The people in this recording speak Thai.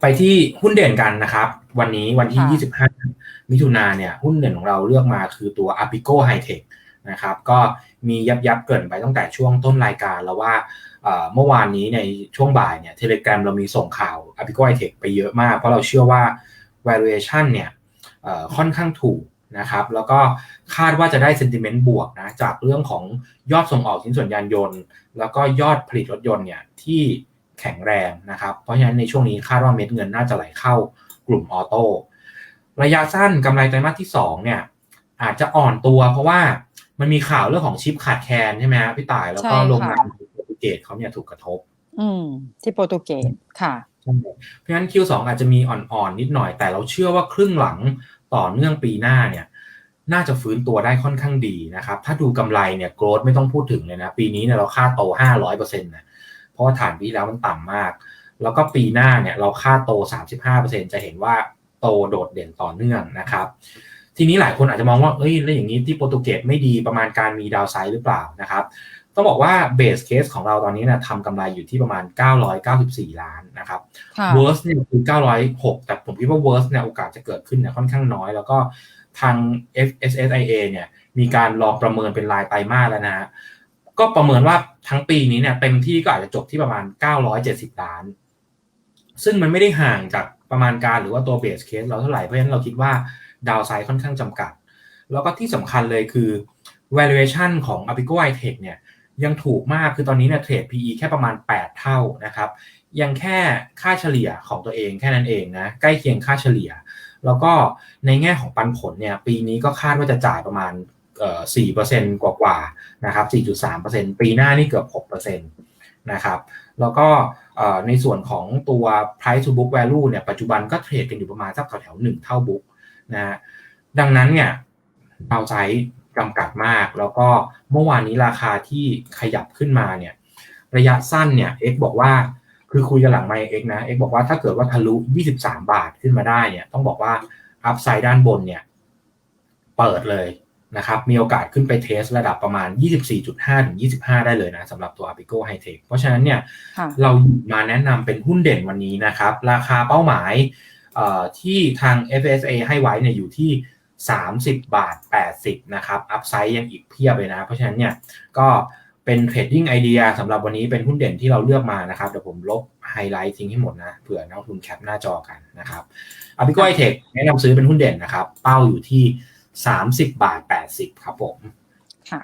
ไปที่หุ้นเด่นกันนะครับ วันนี้วันที่ค่ะ25 มิถุนาเนี่ย หุ้นเด่นของเราเลือกมาคือตัว Apico High-Tech นะครับ ก็มียับยับๆเกรินไปตั้งแต่ช่วงต้นรายการแล้วว่าเอ่อเมื่อวานนี้ในช่วงบ่ายเนี่ยเทเล gram เรามีส่งข่าว Apico High-Tech ไปเยอะมาก เพราะเราเชื่อว่า valuation เนี่ยเอ่อค่อนข้างถูกนะครับ แล้วก็คาดว่าจะได้ sentiment บวกนะจากเรื่องของยอดส่งออกชิ้นส่วนยานยนต์ แล้วก็ยอดผลิตรถยนต์เนี่ยที่ แข็งแรงนะครับ เพราะฉะนั้นในช่วงนี้คาดว่าเม็ดเงินน่าจะไหลเข้ากลุ่มออโต้ระยะสั้นกำไรไตรมาสที่2เนี่ยอาจจะอ่อนตัวเพราะว่ามันมีข่าวเรื่องของชิปขาดแคลนใช่ไหมฮะพี่ต่ายแล้วก็ใช่ค่ะโรงงานโปรตุเกสเขาเนี่ยถูกกระทบ อืม ที่โปรตุเกสค่ะเพราะฉะนั้น Q2 อาจจะมีอ่อนๆนิดหน่อย แต่เราเชื่อว่าครึ่งหลังต่อเนื่องปีหน้าเนี่ย น่าจะฟื้นตัวได้ค่อนข้างดีนะครับ ถ้าดูกำไรเนี่ยโกรดไม่ต้องพูดถึงเลยนะ ปีนี้เนี่ยเราคาดโต 500%นะเพ ราะว่าฐานปีที่แล้วมันต่ำมาก แล้วก็ปีหน้าเนี่ยเราคาดโต 35%จะเห็นว่าโตโดดเด่นต่อเนื่องนะครับ ทีนี้หลายคนอาจจะมองว่าเอ้ยแล้วอย่างนี้ที่โปรตุเกสไม่ดีประมาณการมีดาวไซด์หรือเปล่านะครับต้องบอกว่าเบสเคสของเราตอนนี้เนี่ยทำกำไรอยู่ที่ประมาณ 994 ล้านนะครับค่ะ worst เนี่ยคือ 906 แต่ผมคิดว่า worst เนี่ยโอกาสจะเกิดขึ้นเนี่ยค่อนข้างน้อย แล้วก็ทาง FSSIA เนี่ยมีการรอประเมินเป็นรายไตรมาสแล้วนะฮะ ก็ประเมินว่าทั้งปีนี้เนี่ยเต็มที่ก็อาจจะจบที่ประมาณ 970 ล้าน ซึ่งมันไม่ได้ห่างจากประมาณการหรือว่าตัวเบสเคสเราเท่าไหร่ เพราะฉะนั้นเราคิดว่าดาวไซด์ค่อนข้างจำกัด แล้วก็ที่สำคัญเลยคือ valuation ของ Apico iTech เนี่ยยังถูกมากคือตอนนี้เนี่ยเทรด PE แค่ประมาณ 8 เท่านะครับ ยังแค่ค่าเฉลี่ยของตัวเองแค่นั้นเองนะ ใกล้เคียงค่าเฉลี่ย แล้วก็ในแง่ของปันผลเนี่ยปีนี้ก็คาดว่าจะจ่ายประมาณ เอ่อ4%กว่ากว่าๆนะครับ4.3%ปีหน้านี่เกือบ6%นต์นะครับแล้วก็เอ่อในส่วนของตัว price to book value เนี่ยปัจจุบันก็เทรดกันอยู่ประมาณสักแถวๆ1เท่าบุ๊กนะดังนั้นเนี่ยดาวไซด์จำกัดมาก แล้วก็เมื่อวานนี้ราคาที่ขยับขึ้นมาเนี่ยระยะสั้นเนี่ย X บอกว่าคือคุยกันหลังไมเอ็กนะเอ็กบอกว่าถ้าเกิดว่าทะลุ 23 บาทขึ้นมาได้เนี่ยต้องบอกว่าอัพไซด์ด้านบนเนี่ยเปิดเลย นะครับมีโอกาสขึ้นไปเทสระดับประมาณ 24.5 ถึง 25 ได้เลยนะสำหรับตัว Apico High Tech เพราะฉะนั้นเนี่ยค่ะเราหยิบมาแนะนำเป็นหุ้นเด่นวันนี้นะครับ ราคาเป้าหมายเอ่อที่ทาง FSA ให้ไว้เนี่ยอยู่ที่ 30 บาท 80 นะครับอัพไซด์ยังอีกเพียบเลยนะ เพราะฉะนั้นเนี่ยก็เป็นเทรดดิ้งไอเดียสำหรับวันนี้เป็นหุ้นเด่นที่เราเลือกมานะครับเดี๋ยวผมลบไฮไลท์ทิ้งให้หมดนะเผื่อนักลงทุนแคปหน้าจอกันนะครับอ p i c o i t e c h แนะนำซื้อเป็นหุ้นเด่นนะครับ เป้าอยู่ที่ 30 บาท 80 ครับผม ค่ะ